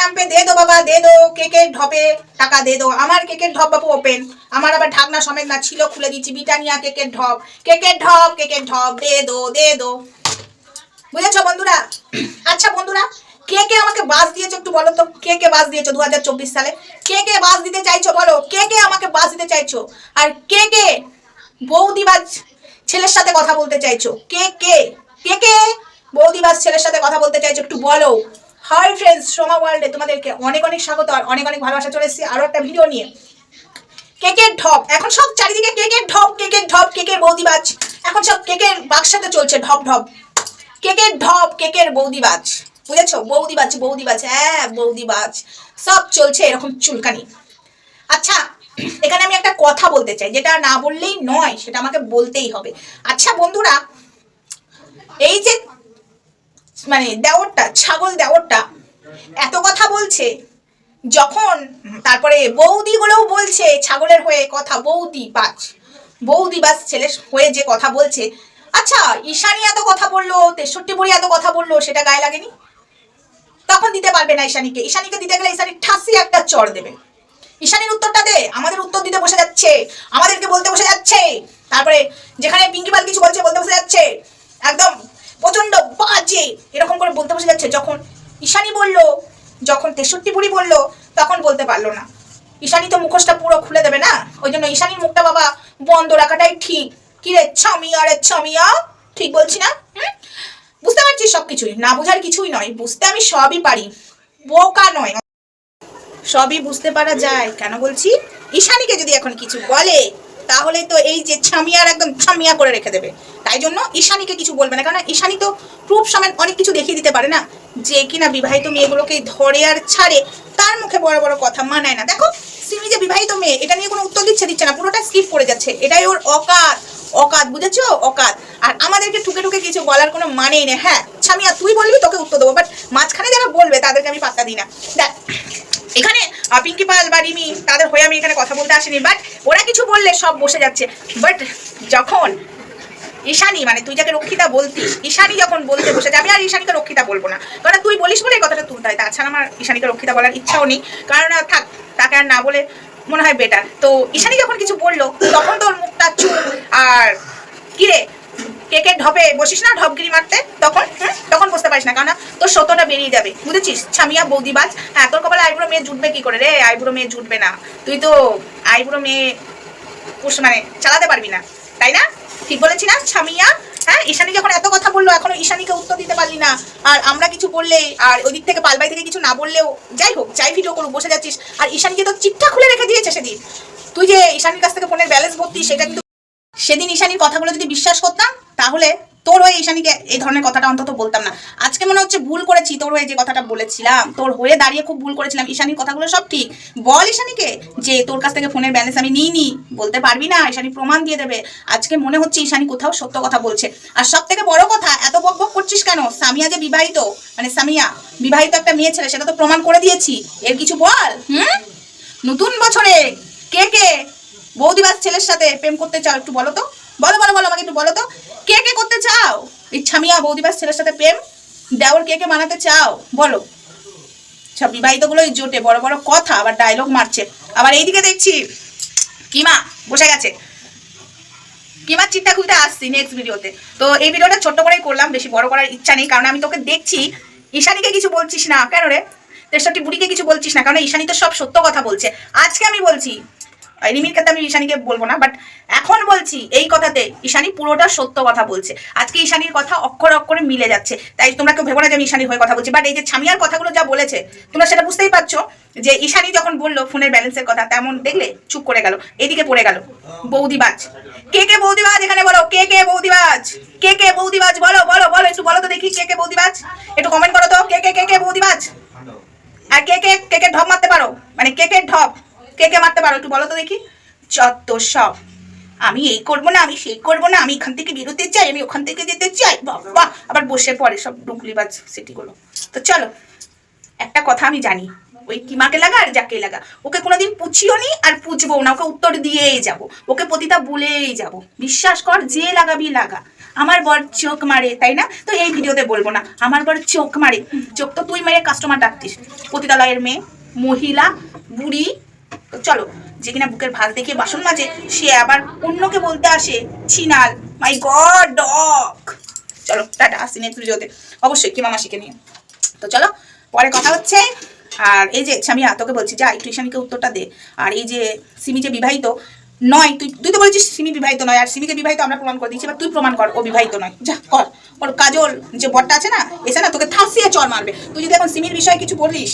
নাম পে, দে দো বাবা, দে দো কেকের ঢপে টাকা দে দো। আমার কেকের ঢপ বাবু ওপেন আমার আবার ঢাকনা সমেত না ছিল, খুলে দিচ্ছি বিটানিয়া কেকের ঢপ। কেকের ঢপ কেকের ঢপ, দে দো দে দো। বুঝেছ বন্ধুরা? আচ্ছা বন্ধুরা, কে কে আমাকে বাস দিয়েছ একটু বলো তো? কে কে বাস দিয়েছ দু হাজার চব্বিশ সালে? কে কে বাস দিতে চাইছো বলো? কে কে আমাকে বাস দিতে চাইছো? আর কে কে বৌদিবাজ ছেলের সাথে কথা বলতে চাইছো? কে কে? কে কে বৌদিবাজ ছেলের সাথে কথা বলতে চাইছো একটু বলো? হাই ফ্রেন্ডস সোমা ওয়ার্ল্ডে তোমাদেরকে অনেক অনেক স্বাগত আর অনেক অনেক ভালোবাসা চলে এসেছি। আরও একটা ভিডিও নিয়ে। কেকের ঢপ। এখন সব চারিদিকে কেকের ঢপ কেকের ঢপ, কেকের বৌদিবাজ। এখন সব কেকের বাক্সাতে চলছে ঢপ ঢপ। কেকের ঢপ, কেকের বৌদিবাজ। বুঝেছ? বৌদিবাজ বৌদিবাজ হ্যাঁ বৌদিবাজ। সব চলছে এরকম চুলকানি। আচ্ছা এখানে আমি একটা কথা বলতে চাই, যেটা না বললেই নয়, সেটা আমাকে বলতেই হবে। আচ্ছা বন্ধুরা, এই যে মানে দেওরটা, ছাগল দেওরটা এত কথা বলছে, যখন তারপরে বৌদিগুলোও বলছে ছাগলের হয়ে কথা, বৌদি বাজ বৌদি বাজ ছেলে হয়ে যে কথা বলছে আচ্ছা ঈশানি এত কথা বলল, তেষট্টি বুড়ি এত কথা বলল, সেটা গায়ে লাগেনি? তখন দিতে পারবে না ঈশানীকে ঈশানীকে দিতে গেলে ঈশানী ঠাসি একটা চর দেবে। ঈশানীর উত্তরটা দে, আমাদের উত্তর দিতে বসে যাচ্ছে, আমাদেরকে বলতে বসে যাচ্ছে, তারপরে যেখানে পিঙ্কি পাল কিছু বলছে বলতে বসে যাচ্ছে, একদম প্রচণ্ড বাজে, এরকম করে বলতে বসে যাচ্ছে। যখন ঈশানি বলল, যখন তেষট্টি বুড়ি বলল, তখন বলতে পারল না। ঈশানি তো মুখোশটা পুরো খুলে দেবে না? ওই জন্য ঈশানির মুখটা বাবা বন্ধ রাখাটাই ঠিক। কি রে ছমিয়া রে ছমিয়া ঠিক বলছি না? বুঝতে পারছি সব কিছুই না বোঝার কিছুই নয়। বুঝতে আমি সবই পারি। বোকা নয়। সবই বুঝতে পারা যায়। কেন বলছি? ঈশানীকে যদি এখন কিছু বলে তাহলে তো এই যে ছামিয়ার একদম ছামিয়া করে রেখে দেবে। তাই জন্য ঈশানীকে কিছু বলবে না। কারণ ঈশানী তো প্রুফ সমেত অনেক কিছু দেখিয়ে দিতে পারে না। যে কিনা বিবাহিত মেয়েগুলোকে ধরে আর ছাড়ে, তার মুখে বড় বড় কথা মানায় না। দেখো, সিমি যে বিবাহিত মেয়ে, এটা নিয়ে কোনো উত্তর দিচ্ছে দিচ্ছে না। পুরোটা স্কিপ করে যাচ্ছে। এটাই ওর অকাত। অকাত, বুঝেছ? অকাত। আর আমাদেরকে ঠুকে ঠুকে কিছু বলার কোনো মানেই নেই। হ্যাঁ ছামিয়া, তুই বলবি, তোকে উত্তর দেবো। বাট মাঝখানে যারা বলবে, তাদেরকে আমি পাত্তা দিই না। দেখ, এখানে পিঙ্কি পাল বা রিমি, তাদের হয়ে আমি এখানে কথা বলতে আসিনি বাট ওরা কিছু বললে সব বসে যাচ্ছে। বাট যখন ঈশানী মানে তুই যাকে রক্ষিতা বলতি ঈশানী যখন বলতে বসে আমি আর ঈশানীকে রক্ষিতা বলব না। কারণ তুই বলিস বলে এই কথাটা তুলতে হয় তাছাড়া আমার ঈশানীকে রক্ষিতা বলার ইচ্ছাও নেই। কারণ থাক, তাকে আর না বলে মনে হয় বেটার তো ঈশানি যখন কিছু বলল, তখন তোর মুখটা চুপ কেকের ঢপে বসিস না ঢপগিরি মারতে? তখন হুম, তখন বুঝতে পারিস না কারণ তোর সত্যটা বেরিয়ে যাবে বুঝেছিস? ছামিয়া বৌদিবাজ হ্যাঁ তোর কপালে আইবুড়ো মেয়ে জুটবে কি করে রে? আইবুড়ো মেয়ে জুটবে না। তুই তো আইবুড়ো মেয়ে মানে চালাতে পারবি না তাই না? ঠিক বলেছি না ছামিয়া? হ্যাঁ ঈশানী যখন এত কথা বলল এখনও ঈশানীকে উত্তর দিতে পারলি না। আর আমরা কিছু বললে আর ওই দিক থেকে পালবাই থেকে কিছু না বললেও যাই হোক যাই ভিডিও করুক বসে যাচ্ছিস। আর ঈশানীকে তো চিঠা খুলে রেখে দিয়েছে সেদিন। তুই যে ঈশানীর কাছ থেকে ফোনের ব্যালেন্স ভর্তি সেটা কিন্তু সেদিন ঈশানীর কথাগুলো যদি বিশ্বাস করতাম, তাহলে তোর হয়ে ঈশানীকে এই ধরনের কথাটা অন্তত বলতাম না। আজকে মনে হচ্ছে ভুল করেছি, তোর হয়ে যে কথাটা বলেছিলাম, তোর হয়ে দাঁড়িয়ে খুব ভুল করেছিলাম, ঈশানীর কথাগুলো সব ঠিক। বল ঈশানীকে যে তোর কাছ থেকে ফোনের ব্যালেন্স আমি নিইনি, বলতে পারবি না, ঈশানী প্রমাণ দিয়ে দেবে। আজকে মনে হচ্ছে ঈশানী কোথাও সত্য কথা বলছে। আর সব থেকে বড় কথা, এত বক বক করছিস কেন? সামিয়া যে বিবাহিত মানে সামিয়া, বিবাহিত একটা মেয়ে ছেলে, সেটা তো প্রমাণ করে দিয়েছি। এর কিছু বল, হুম? নতুন বছরে কে কে বৌদিবাস ছেলের সাথে প্রেম করতে চাও একটু বলো তো? বলো বলো বলো, আমাকে একটু বলো তো। কে কে করতে চাও? ইচ্ছা মিয়া বৌদিবাস ছেলের সাথে প্রেম? দেওর কে কে মানাতে চাও? বলো। সব বিবাহিতগুলোই জোটে, বড় বড় কথা, আবার ডায়লগ মারছে। আবার এইদিকে দেখছি, কিমা বসে গেছে। কিমার চিন্তা খুলতে আসছি নেক্সট ভিডিওতে তো এই ভিডিওটা ছোট্ট করেই করলাম, বেশি বড় করার ইচ্ছা নেই, কারণ আমি তোকে দেখছি, ঈশানীকে কিছু বলছিস না, কেন রে? তেষট্টি বুড়িকে কিছু বলছিস না, কারণ ঈশানী তো সব সত্য কথা বলছে। আজকে আমি বলছি রিমির ক্ষেত্রে আমি ঈশানীকে বলব না বাট এখন বলছি এই কথাতে ঈশানী পুরোটা সত্য কথা বলছে। আজকে ঈশানীর কথা অক্ষর অক্ষরে মিলে যাচ্ছে, তাই তোমরা কেউ ভেবো না যে আমি ঈশানীর হয়ে কথা বলছি বাট এই যে ছামিয়ার কথাগুলো যা বলেছে, তোমরা সেটা বুঝতেই পারছ যে ঈশানী যখন বলল ফোনের ব্যালেন্সের কথা, তেমন দেখলে চুপ করে গেল, এদিকে পড়ে গেল, বৌদিবাজ। কে কে বৌদিবাজ এখানে বলো? কে কে বৌদিবাজ? কে কে বৌদিবাজ বলো বলো বলো, একটু বলো তো দেখি কে কে বৌদিবাজ। একটু কমেন্ট করো তো, কে কে কে কে বৌদিবাজ? আর কে কে কে কে ঢপ মারতে পারো? মানে কে কে ঢপ? কে কে মারতে পারো একটু বলো তো দেখি। চত্ব সব। আমি এই করব না, আমি সেই করব না, আমি এখান থেকে বেরোতে চাই, আমি ওখান থেকে যেতে চাই। বাবা, আবার বসে পড়ে সব ডুকলিবাজ সিটিগুলো। তো চলো, একটা কথা আমি জানি। ওই কিমাকে লাগা আর যাকে লাগা। ওকে কোনোদিন পুছিও নি আর পুছবো না, ওকে উত্তর দিয়েই যাব। ওকে পতিতা বলেই যাব। বিশ্বাস কর, যে লাগাবি লাগা। আমার বর চোখ মারে, তাই না? তো এই ভিডিওতে বলব না। আমার বর চোখ মারে। চোখ তো তুই মেরে কাস্টমার ডাকতিস। পতিতালয়ের মেয়ে, মহিলা, বুড়ি যে কিনা বুকের ভাত দেখে বাসন মাজে, সে আবার অন্যকে বলতে আসে, ছিনাল মাই গড ডগ চলো, টাটা আসি নেক্সট ভিডিওতে অবশ্যই কিমা মাসিকে নিয়ে। তো চলো, পরে কথা হচ্ছে। আর এই যে স্বামী তোকে বলছি, যা, একটু স্বামীকে উত্তরটা দে। আর এই যে, সিমি যে বিবাহিত, নয়, তুই তুই তো বলেছিস সিমি বিবাহিত নয়, আর সিমিকে বিবাহিত আমরা প্রমাণ করে দিচ্ছি এবার তুই প্রমাণ কর, ও বিবাহিত নয়। যা, কর। ওর কাজল, যে বরটা আছে না, এসে না তোকে থাসিয়ে চর মারবে। তুই যদি এখন সিমির বিষয়ে কিছু বলিস,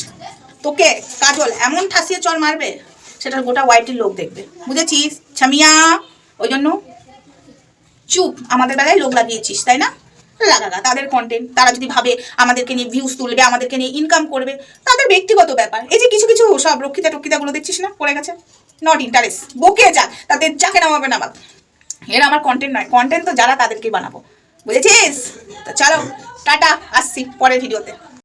তোকে কাজল এমন ঠাসিয়ে চর মারবে সেটা গোটা ওয়াইটির লোক দেখবে। বুঝেছিস? ছামিয়া ওই জন্য চুপ। আমাদের বেলায় লোক লাগিয়েছিস, তাই না? লাগাগা তাদের কন্টেন্ট তারা যদি ভাবে আমাদেরকে নিয়ে ভিউজ তুলবে, আমাদেরকে নিয়ে ইনকাম করবে, তাদের ব্যক্তিগত ব্যাপার। এই যে কিছু কিছু সব রক্ষিতা টক্ষিতাগুলো দেখছিস না? পড়ে গেছে? নট ইন্টারেস্ট বকে যাক তাদের যাকে নামাবে, নামাক। এরা আমার কন্টেন্ট নয়। কন্টেন্ট তো যারা তাদেরকেই বানাবো। বুঝেছিস? তো চলো, টাটা, আসছি পরের ভিডিওতে